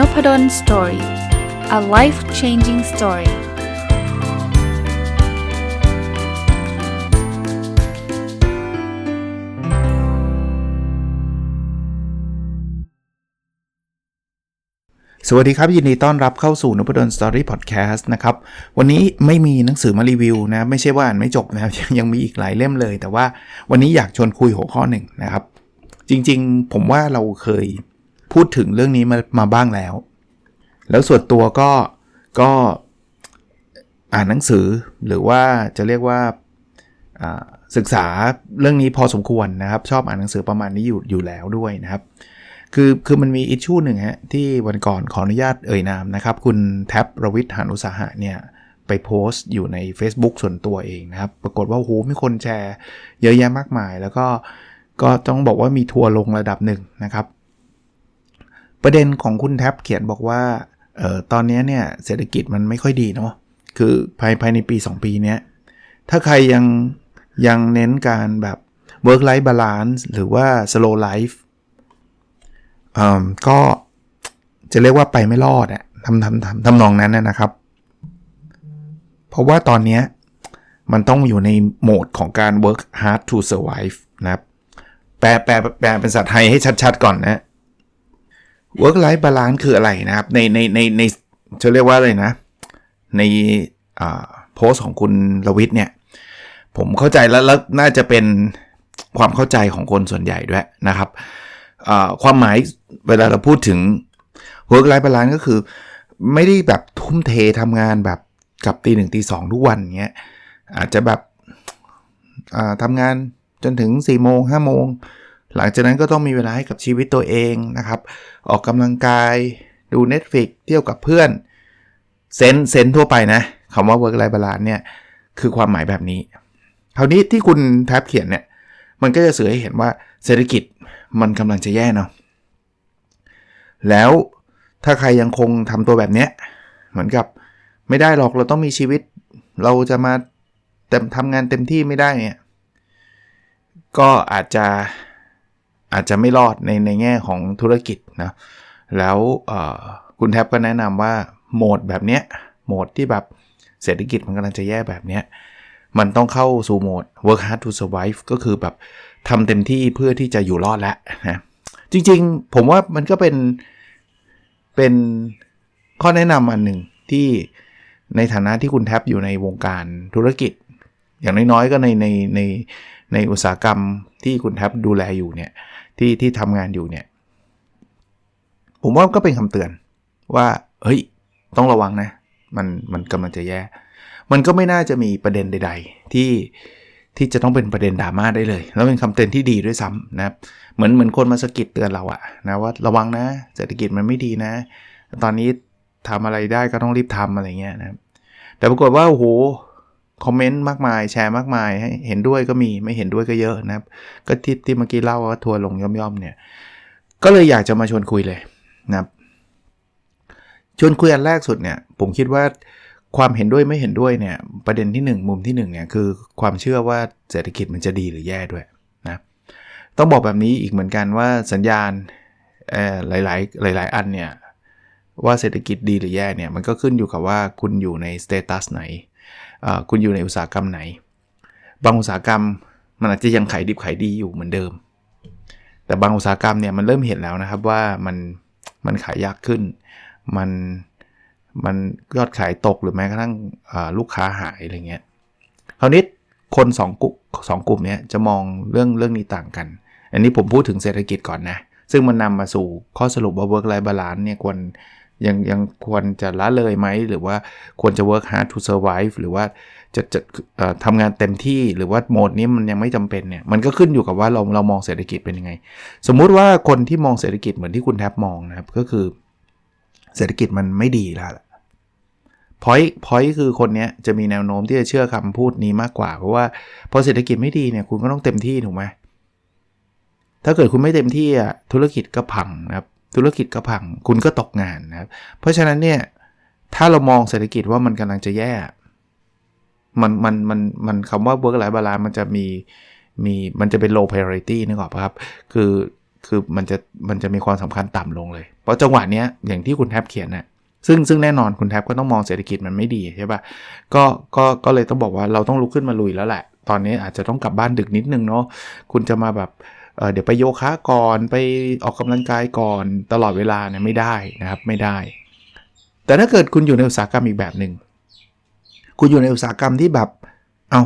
n o p ด d o สตอรี่ a life changing story สวัสดีครับ ยินดีต้อนรับเข้าสู่นพดลสตอรี่พอดแคสต์นะครับ วันนี้ไม่มีหนังสือมารีวิวนะ ไม่ใช่ว่าอ่านไม่จบนะครับยังมีอีกหลายเล่มเลย แต่ว่าวันนี้อยากชวนคุยหัวข้อหนึ่งนะครับ จริงๆ ผมว่าเราเคย พูดถึงเรื่องนี้มามาบ้างแล้ว แล้วส่วนตัวก็ก็อ่านหนังสือหรือว่าจะเรียกว่าศึกษาเรื่องนี้พอสมควรนะครับ ชอบอ่านหนังสือประมาณนี้อยู่อยู่แล้วด้วยนะครับ คือคือมันมีอิชชูหนึ่งฮะที่วันก่อนขออนุญาตเอ่ยนามนะครับ คุณแท็บรวิทย์หานุสาหะเนี่ยไปโพสต์อยู่ใน Facebook ส่วนตัวเองนะครับ ปรากฏว่าโอ้โหมีคนแชร์เยอะแยะมากมาย แล้วก็ก็ต้องบอกว่ามีทัวร์ลงระดับหนึ่งนะครับ ประเด็นของคุณแท็บเขียนบอกว่าเออตอนนี้เนี่ยเศรษฐกิจมันไม่ค่อยดีเนาะคือภายภายในปี 2 ปีนี้ถ้าใครยังยังเน้นการแบบ work life balance หรือว่า slow life ก็จะเรียกว่าไปไม่รอดอะทำทำทำทำนองนั้นนะครับ เพราะว่าตอนนี้มันต้องอยู่ในโหมดของการ work hard to survive นะครับ แปลแปลแปลเป็นภาษาไทยให้ชัดๆก่อนนะ work life balance คืออะไรนะครับ ในในในในจะเรียกว่าอะไรนะ ในโพสของคุณลวิทย์เนี่ยผมเข้าใจแล้วแล้วน่าจะเป็นความเข้าใจของคนส่วนใหญ่ด้วยนะครับความหมายเวลาเราพูดถึง work life balance ก็คือ ไม่ได้แบบทุ่มเททำงานแบบกับตีหนึ่งตีสองทุกวันเงี้ยอาจจะแบบทำงานจนถึง4ี่โมงห้าโมง หลังจากนั้นก็ต้องมีเวลาให้กับชีวิตตัวเองนะครับ ออกกำลังกายดู Netflix เที่ยวกับเพื่อนเซนเซนทั่วไปนะคำว่า work life balance เนี่ยคือความหมายแบบนี้ คราวนี้ที่คุณแท็บเขียนเนี่ย มันก็จะสื่อให้เห็นว่าเศรษฐกิจมันกำลังจะแย่เนาะแล้วถ้าใครยังคงทำตัวแบบนี้เหมือนกับไม่ได้หรอกเราต้องมีชีวิต เราจะมาเต็มทำงานเต็มที่ไม่ได้เนี่ยก็อาจจะ อาจจะไม่รอดในในแง่ของธุรกิจนะแล้วคุณแท็บก็แนะนำว่าโหมดแบบเนี้ยโหมดที่แบบเศรษฐกิจมันกำลังจะแย่แบบเนี้ยมันต้องเข้าสู่โหมด work hard to survive ก็คือแบบทำเต็มที่เพื่อที่จะอยู่รอดแล้วนะจริงๆ ผมว่ามันก็เป็นเป็นข้อแนะนำอันหนึ่งที่ในฐานะที่คุณแท็บอยู่ในวงการธุรกิจ อย่างน้อยๆ ก็ในในในในอุตสาหกรรมที่คุณแท็บดูแลอยู่เนี่ยที่ที่ทำงานอยู่เนี่ย ผมว่าก็เป็นคำเตือนว่า เฮ้ย ต้องระวังนะ มันมันกำลังจะแย่ มันก็ไม่น่าจะมีประเด็นใด ๆ ที่ที่จะต้องเป็นประเด็นดราม่าได้เลย แล้วเป็นคำเตือนที่ดีด้วยซ้ำนะครับเหมือนเหมือนคนมาสกิดเตือนเราอะนะว่าระวังนะเศรษฐกิจมันไม่ดีนะ ตอนนี้ทำอะไรได้ก็ต้องรีบทำอะไรเงี้ยนะแต่ปรากฏว่าโอ้โห คอมเมนต์มากมายแชร์มากมายให้เห็นด้วยก็มีไม่เห็นด้วยก็เยอะนะครับ ก็ที่ที่เมื่อกี้เล่าว่าทัวร์ลงย่อมๆเนี่ยก็เลยอยากจะมาชวนคุยเลยนะครับชวนคุยอันแรกสุดเนี่ยผมคิดว่าความเห็นด้วยไม่เห็นด้วยเนี่ยประเด็นที่ 1 มุมที่1เนี่ยคือความเชื่อว่าเศรษฐกิจมันจะดีหรือแย่ด้วยนะต้องบอกแบบนี้อีกเหมือนกันว่าสัญญาณหลายๆหลาย ๆ อันเนี่ยว่าเศรษฐกิจดีหรือแย่เนี่ยมันก็ขึ้นอยู่กับว่าคุณอยู่ในสเตตัสไหน คุณอยู่ในอุตสาหกรรมไหน บางอุตสาหกรรมมันอาจจะยังขายดิบขายดีอยู่เหมือนเดิม แต่บางอุตสาหกรรมเนี่ยมันเริ่มเห็นแล้วนะครับว่ามันมันขายยากขึ้น มันมันยอดขายตกหรือแม้กระทั่งลูกค้าหายอะไรเงี้ยคราวนี้คน2กลุ่มสองกลุ่มนี้จะมองเรื่องเรื่องนี้ต่างกัน อันนี้ผมพูดถึงเศรษฐกิจก่อนนะ ซึ่งมันนำมาสู่ข้อสรุปว่า work life balance เนี่ยควร ยังยังควรจะละเลยไหม หรือว่าควรจะ work hard to survive หรือว่าจะจะทำงานเต็มที่หรือว่าโหมดนี้มันยังไม่จำเป็นเนี่ย มันก็ขึ้นอยู่กับว่าเราเรามองเศรษฐกิจเป็นยังไง สมมุติว่าคนที่มองเศรษฐกิจเหมือนที่คุณแทบมองนะครับ ก็คือ เศรษฐกิจมันไม่ดีแล้วพอยพอยคือคนนี้จะมีแนวโน้มที่จะเชื่อคำพูดนี้มากกว่า เพราะว่าพอเศรษฐกิจไม่ดีเนี่ยคุณก็ต้องเต็มที่ถูกไหมถ้าเกิดคุณไม่เต็มที่อะธุรกิจก็พังนะครับ ธุรกิจก็พัง คุณก็ตกงานนะครับ เพราะฉะนั้นเนี่ย ถ้าเรามองเศรษฐกิจว่ามันกำลังจะแย่ มันมันมันมันคำว่า work life balance มันจะมีมีมันจะเป็น low priority นึกออกปะครับ คือคือมันจะมันจะมีความสำคัญต่ำลงเลย เพราะจังหวะเนี้ยอย่างที่คุณแทบเขียนน่ะซึ่งซึ่งแน่นอนคุณแทบก็ต้องมองเศรษฐกิจมันไม่ดีใช่ปะ่ะก็ก็ก็เลยต้องบอกว่าเราต้องลุกขึ้นมาลุยแล้วแหละ ตอนนี้อาจจะต้องกลับบ้านดึกนิดนึงเนาะคุณจะมาแบบ เเดี๋ยวไปโยคะก่อนไปออกกำลังกายก่อนตลอดเวลาเนี่ยไม่ได้นะครับไม่ได้ แต่ถ้าเกิดคุณอยู่ในอุตสาหกรรมอีกแบบหนึ่งคุณอยู่ในอุตสาหกรรมที่แบบเอา้า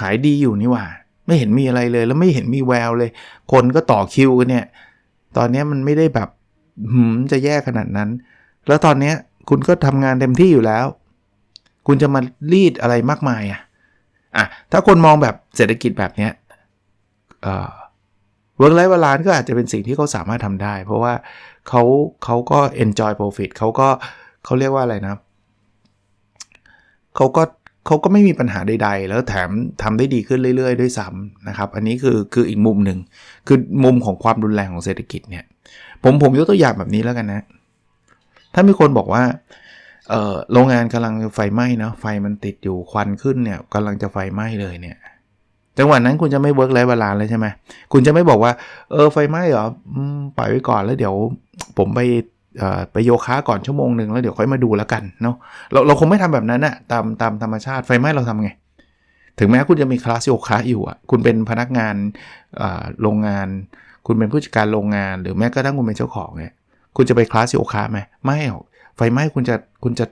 ขายดีอยู่นี่หว่า ไม่เห็นมีอะไรเลยแล้วไม่เห็นมีแววเลย คนก็ต่อคิวกันเนี่ยตอนนี้มันไม่ได้แบบหืมจะแย่ขนาดนั้น แล้วตอนนี้คุณก็ทำงานเต็มที่อยู่แล้ว คุณจะมารีดอะไรมากมายอะอะถ้าคนมองแบบเศรษฐกิจแบบเนี้ยเอ่อ work life balance ก็อาจจะเป็นสิ่งที่เขาสามารถทำได้ เพราะว่าเขาเขาก็ enjoy profit เขาก็เขาเรียกว่าอะไรนะเขาก็เขาก็ไม่มีปัญหาใด ๆ แล้วแถมทำได้ดีขึ้นเรื่อย ๆ ด้วยซ้ำนะครับ อันนี้คือคืออีกมุมหนึ่งคือมุมของความรุนแรงของเศรษฐกิจเนี่ย ผมผมยกตัวอย่างแบบนี้แล้วกันนะ ถ้ามีคนบอกว่าเออโรงงานกำลังไฟไหม้นะไฟมันติดอยู่ควันขึ้นเนี่ยกำลังจะไฟไหม้เลยเนี่ย จังหวะนั้นคุณจะไม่เวิร์กไลฟ์บาลานเลยใช่ไหมคุณจะไม่บอกว่า เออไฟไหม้เหรอปล่อยไว้ก่อนแล้วเดี๋ยวผมไปไปโยคะก่อนชั่วโมงหนึ่งแล้วเดี๋ยวค่อยมาดูแล้วกันเนาะเราเราคงไม่ทำแบบนั้นนะตามตามธรรมชาติไฟไหม้เราทำไง ถึงแม้คุณจะมีคลาสโยคะอยู่อะคุณเป็นพนักงานโรงงาน คุณเป็นผู้จัดการโรงงาน หรือแม้กระทั่งคุณเป็นเจ้าของเนี่ยคุณจะไปคลาสโยคะไหมไม่หรอกไฟไหม้คุณจะคุณจะ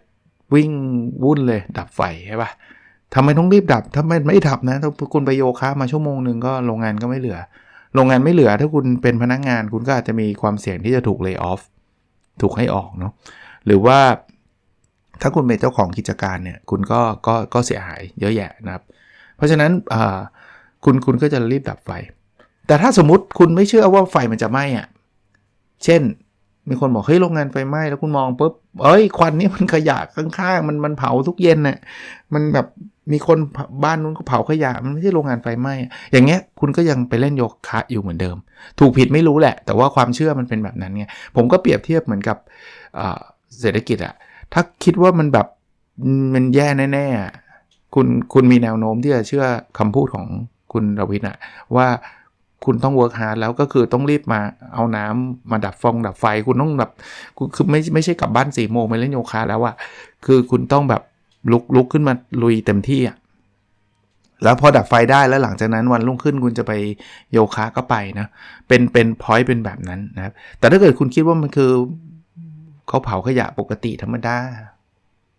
วิ่งวุ่นเลยดับไฟใช่ปะ ทำไมต้องรีบดับ ถ้าไม่ไม่ดับนะ ถ้าคุณไปโยคะมาชั่วโมงหนึ่งก็โรงงานก็ไม่เหลือ โรงงานไม่เหลือ ถ้าคุณเป็นพนักงาน คุณก็อาจจะมีความเสี่ยงที่จะถูกเลิกออฟ ถูกให้ออกเนาะ หรือว่าถ้าคุณเป็นเจ้าของกิจการเนี่ย คุณก็ก็ก็เสียหายเยอะแยะนะครับ เพราะฉะนั้นคุณคุณก็จะรีบดับไฟ แต่ถ้าสมมติคุณไม่เชื่อว่าไฟมันจะไหม้อะเช่นมีคนบอกเฮ้ยโรงงานไฟไหม้แล้วคุณมองปุ๊บเอ้ยควันนี่มันขยะข้างๆมันมันเผาทุกเย็นน่ะมันแบบ มีคนบ้านนู้นก็เผาขยะมันไม่ใช่โรงงานไฟไหม้อย่างเงี้ยคุณก็ยังไปเล่นโยคะอยู่เหมือนเดิม ถูกผิดไม่รู้แหละ แต่ว่าความเชื่อมันเป็นแบบนั้นไงผมก็เปรียบเทียบเหมือนกับเศรษฐกิจอะถ้าคิดว่ามันแบบมันแย่แน่ๆคุณคุณมีแนวโน้มที่จะเชื่อคำพูดของคุณรวินอะว่าคุณต้องเวิร์กฮาร์ดแล้วก็คือต้องรีบมาเอาน้ำมาดับฟองดับไฟคุณต้องแบบคือไม่ไม่ใช่กลับบ้านสี่โมงไปเล่นโยคะแล้วอะคือคุณต้องแบบ ลุกลุกขึ้นมาลุยเต็มที่อะแล้วพอดับไฟได้แล้วหลังจากนั้นวันรุ่งขึ้นคุณจะไปโยคะก็ไปนะ เป็นเป็นพอยต์เป็นแบบนั้นนะครับ แต่ถ้าเกิดคุณคิดว่ามันคือเขาเผาขยะปกติธรรมดา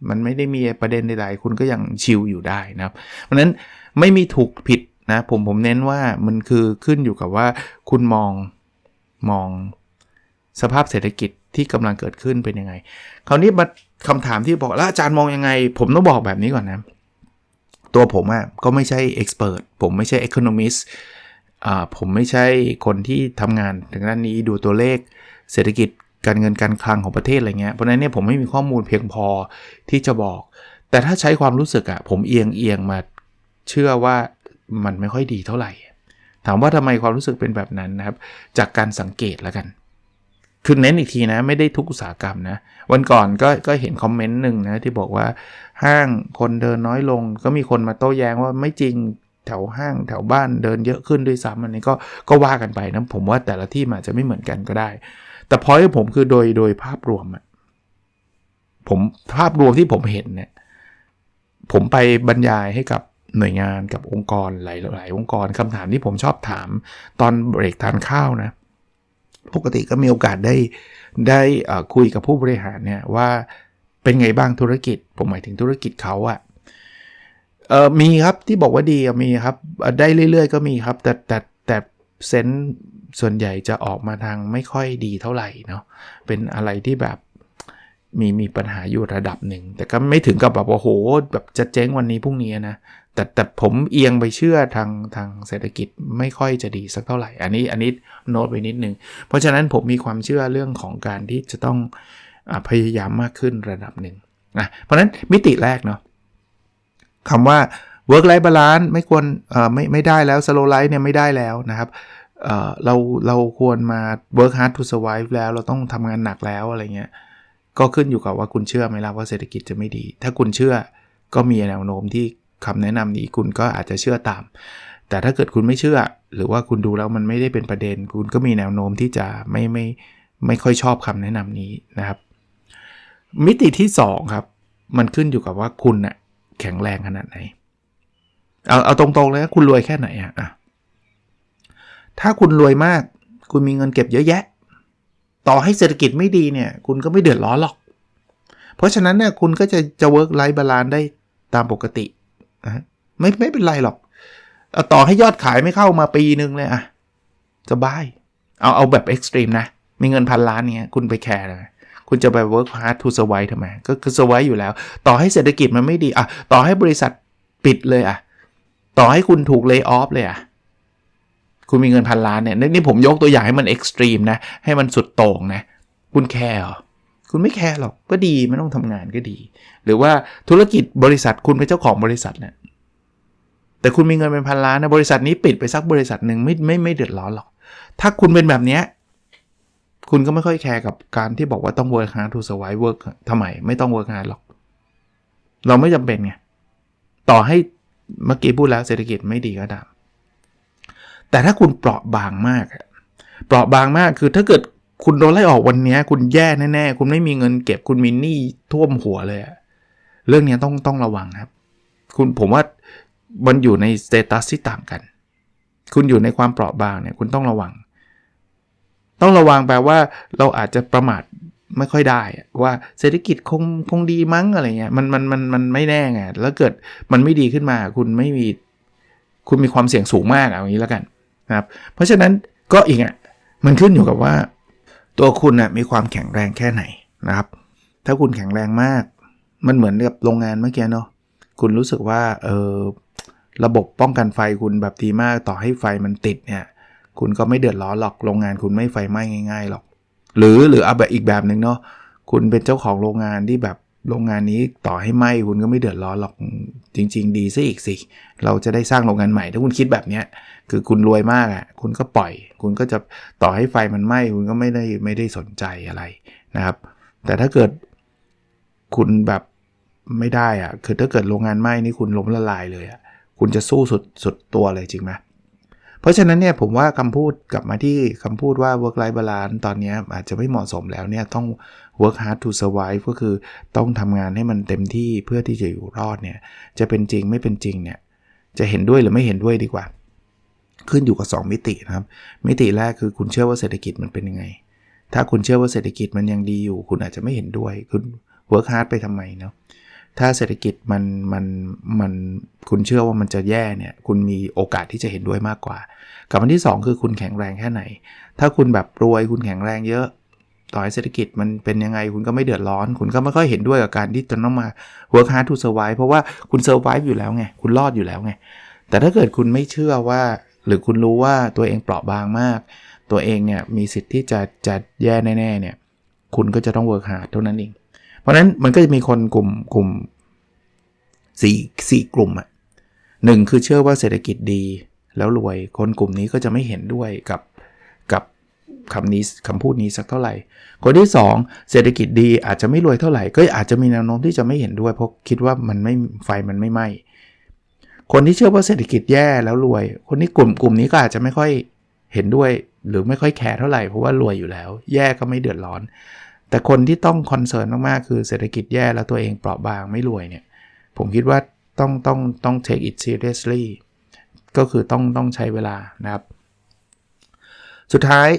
มันไม่ได้มีประเด็นใดๆ คุณก็ยังชิลอยู่ได้นะครับ เพราะนั้นไม่มีถูกผิดนะผมผมเน้นว่ามันคือขึ้นอยู่กับว่าคุณมองมองสภาพเศรษฐกิจที่กำลังเกิดขึ้นเป็นยังไง คราวนี้มา คำถามที่บอกแล้วอาจารย์มองยังไง ผมต้องบอกแบบนี้ก่อนนะ ตัวผมอะ่ะก็ไม่ใช่เอ็กซ์เพรสผมไม่ใช่เอคอนมิสอ่าผมไม่ใช่คนที่ทำงานถึงด้านนี้ดูตัวเลขเศรษฐกิจการเงินการคลังของประเทศอะไรเงี้ยเพราะนั้นเนี่ยผมไม่มีข้อมูลเพียงพอที่จะบอก แต่ถ้าใช้ความรู้สึกอะ่ะผมเอียงเอียงมาเชื่อว่ามันไม่ค่อยดีเท่าไหร่ ถามว่าทำไมความรู้สึกเป็นแบบนั้นนะครับ จากการสังเกตแล้วกัน คือเน้นอีกทีนะ ไม่ได้ทุกอุตสาหกรรมนะ วันก่อนก็ก็เห็นคอมเมนต์หนึ่งนะ ที่บอกว่าห้างคนเดินน้อยลง ก็มีคนมาโต้แย้งว่าไม่จริงแถวห้างแถวบ้านเดินเยอะขึ้นด้วยซ้ำอันนี้ก็ก็ว่ากันไปนะ ผมว่าแต่ละที่อาจจะไม่เหมือนกันก็ได้ แต่พอยผมคือโดยโดยภาพรวมอะผมภาพรวมที่ผมเห็นเนี่ยผมไปบรรยายให้กับหน่วยงานกับองค์กรหลายๆองค์กรคำถามที่ผมชอบถามตอนเบรกทานข้าวนะ ปกติก็มีโอกาสได้ได้คุยกับผู้บริหารเนี่ยว่าเป็นไงบ้างธุรกิจ ผมหมายถึงธุรกิจเขาอะเออมีครับที่บอกว่าดีมีครับได้เรื่อยๆ ก็มีครับ แต่แต่แต่เซนส์ส่วนใหญ่จะออกมาทางไม่ค่อยดีเท่าไหร่เนาะเป็นอะไรที่แบบมีมีปัญหาอยู่ระดับหนึ่ง แต่ก็ไม่ถึงกับแบบโอ้โหแบบจะเจ๊งวันนี้พรุ่งนี้นะ แต่แต่ผมเอียงไปเชื่อทางทางเศรษฐกิจไม่ค่อยจะดีสักเท่าไหร่ อันนี้อันนี้โน้ตไว้นิดนึง เพราะฉะนั้นผมมีความเชื่อเรื่องของการที่จะต้องอพยายามมากขึ้นระดับหนึ่งนะเพราะฉะนั้นมิติแรกเนาะคำว่า work life balance ไม่ควรไม่ไม่ได้แล้ว slow life เนี่ยไม่ได้แล้วนะครับเเราเราควรมา work hard to survive แล้วเราต้องทำงานหนักแล้วอะไรเงี้ยก็ขึ้นอยู่กับว่าคุณเชื่อไหมล่ะว่าเศรษฐกิจจะไม่ดี ถ้าคุณเชื่อก็มีแนวโน้มที่ คำแนะนำนี้คุณก็อาจจะเชื่อตาม แต่ถ้าเกิดคุณไม่เชื่อ หรือว่าคุณดูแล้วมันไม่ได้เป็นประเด็น คุณก็มีแนวโน้มที่จะไม่ไม่ไม่ค่อยชอบคำแนะนำนี้นะครับ มิติที่ 2 ครับ มันขึ้นอยู่กับว่าคุณนะ่ะแข็งแรงขนาดไหน เอาเอาตรงๆเลยนะคุณรวยแค่ไหนอะอะถ้าคุณรวยมาก คุณมีเงินเก็บเยอะแยะ ต่อให้เศรษฐกิจไม่ดีเนี่ย คุณก็ไม่เดือดร้อนหรอก เพราะฉะนั้นเนี่ยคุณก็จะจะ work life balance ได้ตามปกติ นะไม่ไม่เป็นไรหรอกเอาต่อให้ยอดขายไม่เข้ามาปีนึงเลยอะสบาย เอาเอาแบบเอ็กซ์ตรีมนะ มีเงินพันล้านเนี้ยคุณไปแคร์เลยคุณจะไป work hard to survive ทำไม ก็คือ survive อยู่แล้ว ต่อให้เศรษฐกิจมันไม่ดีอะต่อให้บริษัทปิดเลยอะต่อให้คุณถูก lay off เลยอะคุณมีเงินพันล้านเนี่ยนี่นี่ผมยกตัวอย่างให้มันเอ็กซ์ตรีมนะ ให้มันสุดโต่งนะ คุณแคร์เหรอ คุณไม่แคร์หรอกก็ดีไม่ต้องทำงานก็ดี หรือว่าธุรกิจบริษัทคุณเป็นเจ้าของบริษัทเนี่ยแต่คุณมีเงินเป็นพันล้านนะบริษัทนี้ปิดไปสักบริษัทหนึ่งไม่ไม่ไม่เดือดร้อนหรอก ถ้าคุณเป็นแบบเนี้ยคุณก็ไม่ค่อยแคร์กับการที่บอกว่าต้อง work hard to survive work ทำไมไม่ต้อง work hard หรอก เราไม่จำเป็นไงต่อให้เมื่อกี้พูดแล้วเศรษฐกิจไม่ดีก็ตามแต่ถ้าคุณเปราะบางมาก เปราะบางมากคือถ้าเกิด คุณโดนไล่ออกวันนี้คุณแย่แน่ๆ คุณไม่มีเงินเก็บคุณมีหนี้ท่วมหัวเลยอะเรื่องนี้ต้องต้องระวังครับ คุณผมว่ามันอยู่ในสเตตัสที่ต่างกัน คุณอยู่ในความเปราะบางเนี่ยคุณต้องระวัง ต้องระวังแปลว่าเราอาจจะประมาทไม่ค่อยได้ว่าเศรษฐกิจคงคงดีมั้งอะไรเงี้ยมันมันมันมันไม่แน่ไงแล้วเกิดมันไม่ดีขึ้นมา คุณไม่มี คุณมีความเสี่ยงสูงมากเอาอย่างนี้แล้วกันนะครับ เพราะฉะนั้นก็อีกอะมันขึ้นอยู่กับว่า ตัวคุณนะมีความแข็งแรงแค่ไหนนะครับ ถ้าคุณแข็งแรงมาก มันเหมือนกับโรงงานเมื่อกี้เนาะคุณรู้สึกว่าเออระบบป้องกันไฟคุณแบบดีมากต่อให้ไฟมันติดเนี่ยคุณก็ไม่เดือดร้อนหรอกโรงงานคุณไม่ไฟไหม้ง่าย ๆหรอก หรือหรือเอาแบบอีกแบบหนึ่งเนาะคุณเป็นเจ้าของโรงงานที่แบบ โรงงานนี้ต่อให้ไหม้คุณก็ไม่เดือดร้อนหรอกจริง ๆ ดีซะอีกสิ เราจะได้สร้างโรงงานใหม่ถ้าคุณคิดแบบเนี้ยคือคุณรวยมากอะ่ะคุณก็ปล่อย คุณก็จะต่อให้ไฟมันไหม้คุณก็ไม่ได้ไม่ได้สนใจอะไรนะครับ แต่ถ้าเกิดคุณแบบไม่ได้อะ่ะคือถ้าเกิดโรงงานไหม้นี่คุณล้มละลายเลยอะ่ะคุณจะสู้สุดสุดตัวเลยจริงไหม เพราะฉะนั้นเนี่ยผมว่าคำพูดกลับมาที่คำพูดว่า work life balance ตอนนี้อาจจะไม่เหมาะสมแล้วเนี่ยต้อง work hard to survive ก็คือต้องทำงานให้มันเต็มที่เพื่อที่จะอยู่รอดเนี่ยจะเป็นจริงไม่เป็นจริงเนี่ยจะเห็นด้วยหรือไม่เห็นด้วยดีกว่า ขึ้นอยู่กับ 2 มิตินะครับ มิติแรกคือคุณเชื่อว่าเศรษฐกิจมันเป็นยังไง ถ้าคุณเชื่อว่าเศรษฐกิจมันยังดีอยู่ คุณอาจจะไม่เห็นด้วย คุณ work hard ไปทำไมเนาะ ถ้าเศรษฐกิจมันมันมันคุณเชื่อว่ามันจะแย่เนี่ย คุณมีโอกาสที่จะเห็นด้วยมากกว่า กับอันที่ 2 คือคุณแข็งแรงแค่ไหน ถ้าคุณแบบรวยคุณแข็งแรงเยอะ ต่อให้เศรษฐกิจมันเป็นยังไงคุณก็ไม่เดือดร้อน คุณก็ไม่ค่อยเห็นด้วยกับการที่จะต้องมา work hard to survive เพราะว่าคุณ survive อยู่แล้วไง คุณรอดอยู่แล้วไง แต่ถ้าเกิดคุณไม่เชื่อว่า หรือคุณรู้ว่าตัวเองเปราะบางมาก ตัวเองเนี่ยมีสิทธิ์ที่จะจะแย่แน่ๆเนี่ย คุณก็จะต้อง work hard เท่านั้นเอง เพราะนั้นมันก็จะมีคนกลุ่มกลุ่มสี่สี่กลุ่มอะหนึ่งคือเชื่อว่าเศรษฐกิจดีแล้วรวยคนกลุ่มนี้ก็จะไม่เห็นด้วยกับกับคำนี้คำพูดนี้สักเท่าไหร่ คนที่ 2 เศรษฐกิจดีอาจจะไม่รวยเท่าไหร่ ก็อาจจะมีแนวโน้มที่จะไม่เห็นด้วย เพราะคิดว่ามันไม่ไฟมันไม่ไหม้คนที่เชื่อว่าเศรษฐกิจแย่แล้วรวย คนนี้กลุ่มกลุ่มนี้ก็อาจจะไม่ค่อยเห็นด้วย หรือไม่ค่อยแคร์เท่าไหร่เพราะว่ารวยอยู่แล้ว แย่ก็ไม่เดือดร้อน แต่คนที่ต้องคอนเซิร์นมากๆ คือเศรษฐกิจแย่แล้วตัวเองเปราะบางไม่รวยเนี่ย ผมคิดว่าต้องต้องต้อง take it seriously ก็คือต้องต้องใช้เวลานะครับ สุดท้าย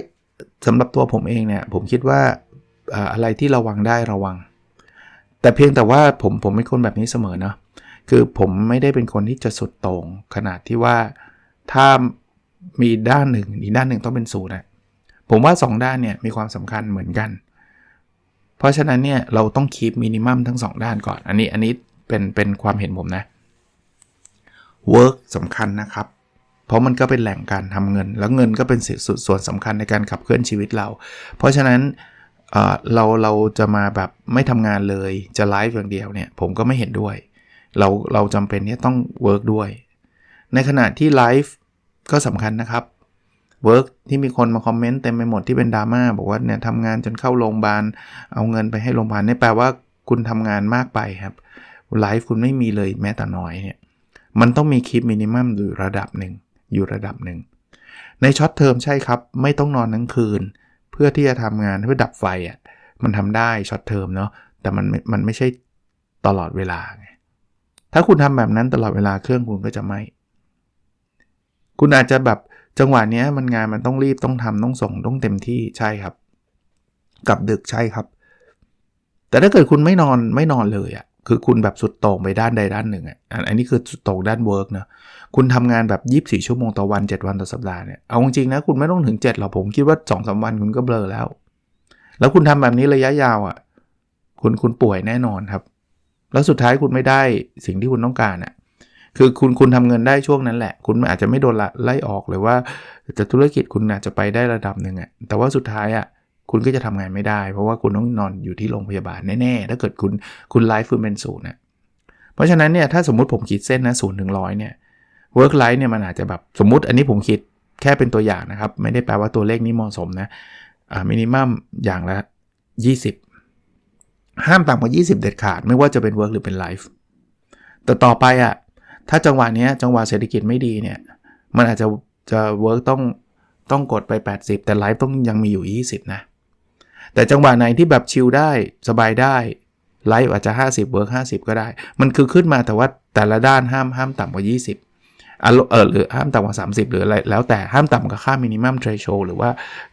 สำหรับตัวผมเองเนี่ย ผมคิดว่าอะไรที่ระวังได้ระวัง แต่เพียงแต่ว่าผมผมเป็นคนแบบนี้เสมอเนาะคือผมไม่ได้เป็นคนที่จะสุดโต่งขนาดที่ว่าถ้ามีด้านหนึ่งอีกด้านหนึ่งต้องเป็นศูนย์นะผมว่า 2 ด้านเนี่ยมีความสำคัญเหมือนกัน เพราะฉะนั้นเนี่ยเราต้องคีปมินิมัมทั้ง 2 ด้านก่อน อันนี้อันนี้เป็นเป็นความเห็นผมนะ work สำคัญนะครับ เพราะมันก็เป็นแหล่งการทำเงิน แล้วเงินก็เป็นส่วนสำคัญในการขับเคลื่อนชีวิตเรา เพราะฉะนั้นเราเราจะมาแบบไม่ทำงานเลยจะไลฟ์อย่างเดียวเนี่ยผมก็ไม่เห็นด้วย เราเราจำเป็นที่ต้อง work ด้วย ในขณะที่ไลฟ์ก็สำคัญนะครับ work ที่มีคนมาคอมเมนต์เต็มไปหมดที่เป็นดราม่าบอกว่าเนี่ยทำงานจนเข้าโรงพยาบาล เอาเงินไปให้โรงพยาบาลนี่แปลว่าคุณทำงานมากไปครับไลฟ์คุณไม่มีเลยแม้แต่น้อยเนี่ยมันต้องมีคลิปมินิมัมอยู่ระดับหนึ่งอยู่ระดับหนึ่งในช็อตเทอมใช่ครับ ไม่ต้องนอนทั้งคืน เพื่อที่จะทำงานเพื่อดับไฟอะ่ะมันทำได้ช็อตเทอมเนาะแต่มันมันไม่ใช่ตลอดเวลาไงถ้าคุณทำแบบนั้นตลอดเวลาเครื่องคุณก็จะไหมคุณอาจจะแบบ จังหวะเนี้ยมันงานมันต้องรีบต้องทำต้องส่งต้องเต็มที่ใช่ครับ กลับดึกใช่ครับ แต่ถ้าเกิดคุณไม่นอนไม่นอนเลยอะ่ะคือคุณแบบสุดโต่งไปด้านใดด้านหนึ่งอะอันนี้คือสุดโต่งด้านเวิร์กนะคุณทำงานแบบ 24 ชั่วโมงต่อวัน 7 วันต่อสัปดาห์เนี่ยเอาจริงๆนะคุณไม่ต้องถึง 7 หรอกผมคิดว่า2อสวันคุณก็เบลอแล้ว แล้วคุณทำแบบนี้ระยะยาวอะ่ะคุณคุณป่วยแน่นอนครับ แล้วสุดท้ายคุณไม่ได้สิ่งที่คุณต้องการอะ่ะ คือคุณคุณทำเงินได้ช่วงนั้นแหละ คุณอาจจะไม่โดนไล่ออกหรือว่าจะธุรกิจคุณอาจจะไปได้ระดับหนึ่งอะ่ะแต่ว่าสุดท้ายอะ่ะคุณก็จะทำงานไม่ได้ เพราะว่าคุณต้องนอนอยู่ที่โรงพยาบาลแน่ๆ ถ้าเกิดคุณคุณไลฟ์ฟูเป็นศูนย์นะเพราะฉะนั้นเนี่ยถ้าสมมติผมขีดเส้นนะศูนย์ถึงร้อยเนี่ยเวิร์กไลฟ์เนี่ยมันอาจจะแบบสมมติอันนี้ผมคิดแค่เป็นตัวอย่างนะครับ ไม่ได้แปลว่าตัวเลขนี้เหมาะสมนะอ่ามินิมัมอย่างละ 20 ห้ามต่ำกว่า 20 เด็ดขาด ไม่ว่าจะเป็นเวิร์กหรือเป็นไลฟ์แต่ต่อไปอะ่ะ ถ้าจังหวะนี้จังหวะเศรษฐกิจไม่ดีเนี่ยมันอาจจะจะเวิร์กต้องต้องกดไป 80 แต่ไลฟ์ต้องยังมีอยู่ 20 นะ แต่จังหวะไหนที่แบบชิลได้สบายได้ไลฟ์อาจจะ 50เวิร์ก50 ก็ได้ มันคือขึ้นมาแต่ว่าแต่ละด้านห้ามห้ามต่ำกว่า 20อเออหรือห้ามต่ำกว่า 30 หรืออะไรแล้วแต่ห้ามต่ำกว่าค่ามินิมัมเทรชโชหรือว่า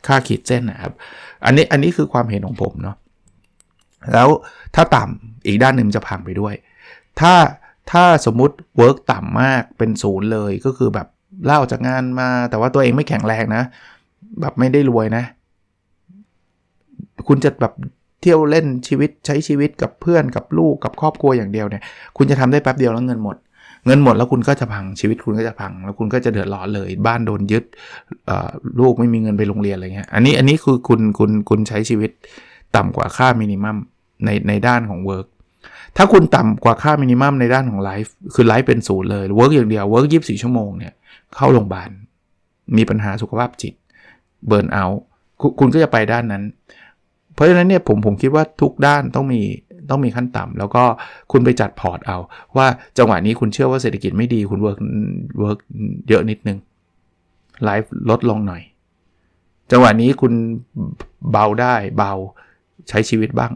ค่าขีดเส้นนะครับ อันนี้อันนี้คือความเห็นของผมเนาะแล้วถ้าต่ำอีกด้านหนึ่งจะพังไปด้วย ถ้า ถ้าสมมุติเวิร์กต่ำมากเป็นศูนย์เลยก็คือแบบเล่าจากงานมา แต่ว่าตัวเองไม่แข็งแรงนะ แบบไม่ได้รวยนะ คุณจะแบบเที่ยวเล่นชีวิตใช้ชีวิตกับเพื่อนกับลูกกับครอบครัวอย่างเดียวเนี่ย คุณจะทำได้แป๊บเดียวแล้วเงินหมด เงินหมดแล้วคุณก็จะพังชีวิตคุณก็จะพัง แล้วคุณก็จะเดือดร้อนเลย บ้านโดนยึดลูกไม่มีเงินไปโรงเรียนอะไรเงี้ยอันนี้อันนี้คือคุณคุณคุณใช้ชีวิตต่ำกว่าค่ามินิมัมในในด้านของเวิร์ก ถ้าคุณต่ำกว่าค่ามินิมัมในด้านของไลฟ์คือไลฟ์เป็นศูนย์เลยเวิร์กอย่างเดียวเวิร์กยีิบสี่ชั่วโมงเนี่ยเข้าโรงพยาบาลมีปัญหาสุขภาพจิตเบิร์นเอาคุณก็จะไปด้านนั้น เพราะฉะนั้นเนี่ยผมผมคิดว่าทุกด้านต้องมีต้องมีขั้นต่ำแล้วก็คุณไปจัดพอร์ตเอา ว่าจังหวะนี้คุณเชื่อว่าเศรษฐกิจไม่ดีคุณเวิร์กเวิร์กเยอะนิดนึงไลฟ์ลดลงหน่อย จังหวะนี้คุณเบาได้เบาใช้ชีวิตบ้าง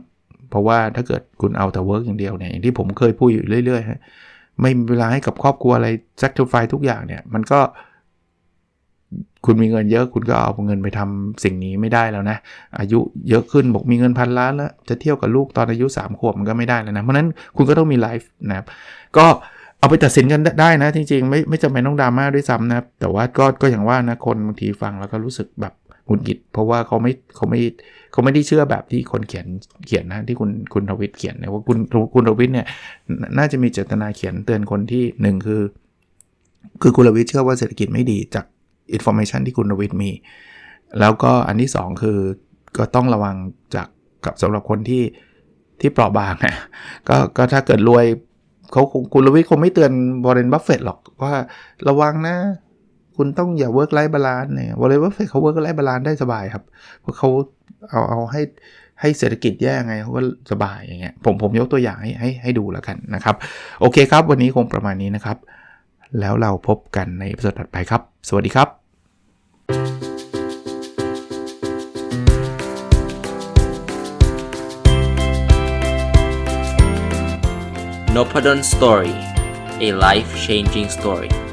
ราะว่าถ้าเกิดคุณเอาแต่เวิร์กอย่างเดียวเนี่ยอย่างที่ผมเคยพูดอยู่เรื่อยๆฮะไม่มีเวลาให้กับครอบครัวอะไร sacrifice ทุกอย่างเนี่ยมันก็คุณมีเงินเยอะคุณก็เอาเงินไปทำสิ่งนี้ไม่ได้แล้วนะ อายุเยอะขึ้นบอกมีเงินพันล้านแล้ว จะเที่ยวกับลูกตอนอายุ3ขวบมันก็ไม่ได้แล้วนะ เพราะนั้นคุณก็ต้องมีไลฟ์นะครับก็เอาไปตัดสินกันได้นะ จริงๆ ไม่ไม่จำเป็นต้องดราม่าด้วยซ้ำนะแต่ว่าก็ก็อย่างว่านะคนบางทีฟังแล้วก็รู้สึกแบบ หงุดหงิด เพราะว่าเขาไม่เขาไม่เขาไม่ได้เชื่อแบบที่คนเขียนเขียนนะที่คุณคุณทวิตเขียนนะว่าคุณคุณทวิตเนี่ยน่าจะมีเจตนาเขียนเตือนคนที่หนึ่งคือ คือคุณทวิตเชื่อว่าเศรษฐกิจไม่ดีจากอินโฟมชันที่คุณทวิตมี แล้วก็อันที่ 2 คือก็ต้องระวังจากกับสำหรับคนที่ที่เปราะบางนะก็ก็ถ้าเกิดรวยเขาคุณลวิทคงไม่เตือนบรเรนบัฟเฟตหรอกว่าระวังนะ คุณต้องอย่าเวิร์กไลฟ์บาลานซ์เนี่ยวอลเลย์บอลเฟเขาเวิร์กไลฟ์บาลานซ์ได้สบายครับเพราะเขาเอาเอาให้ให้เศรษฐกิจแย่ไงเขาก็สบายอย่างเงี้ยผมผมยกตัวอย่างให้ให้ให้ดูแล้วกันนะครับ โอเคครับ วันนี้คงประมาณนี้นะครับ แล้วเราพบกันในสดถัดไปครับ สวัสดีครับ n o p a d o n Story a life changing story